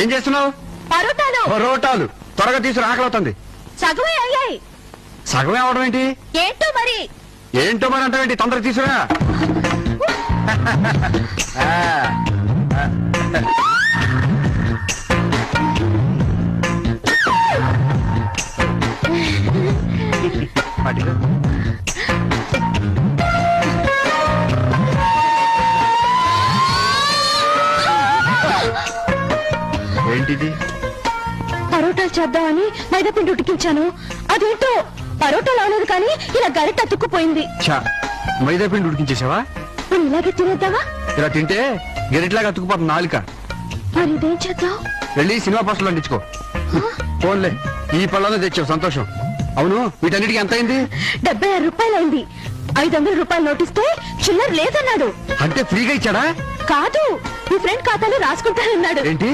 ఏం చేస్తున్నావు? పరోటాలు. పరోటాలు. త్వరగా తీసుకుని ఆకలి అవుతుంది. సగమే అయ్యాయి. సగమే అవడం ఏంటి? ఏంటో మరి? ఏంటో మరి అంటావేంటి తొందరగా తీసుకురా. పట్టుకో. ఏంటిది? పరోటాలు చేద్దామని మైదాపిండి ఉడికించాను. అదేంటో? పరోటాలు అవలేదు కానీ ఇలా గరిట అతుక్కుపోయింది చా మైదా పిండి ఉడికించేసావా ఇలాగే తినేద్దామా? ఇలా తింటే గెరిట్లాగా అతుకుపోతుంది నాలుక. మరి ఇదేం చేద్దాం? వెళ్ళి సినిమా పోస్టులు అందించుకో ఫోన్లే ఈ పళ్ళలో తెచ్చావు సంతోషం. అవును వీటన్నిటికీ ఎంత అయింది డెబ్బై ఆరు రూపాయలైంది. ఐదు వందల రూపాయలు నోటిస్తే చిల్లర లేదన్నాడు. అంటే ఫ్రీగా ఇచ్చాడా? కాదు మీ ఫ్రెండ్ ఖాతాలో రాసుకుంటానన్నాడు. ఏంటి?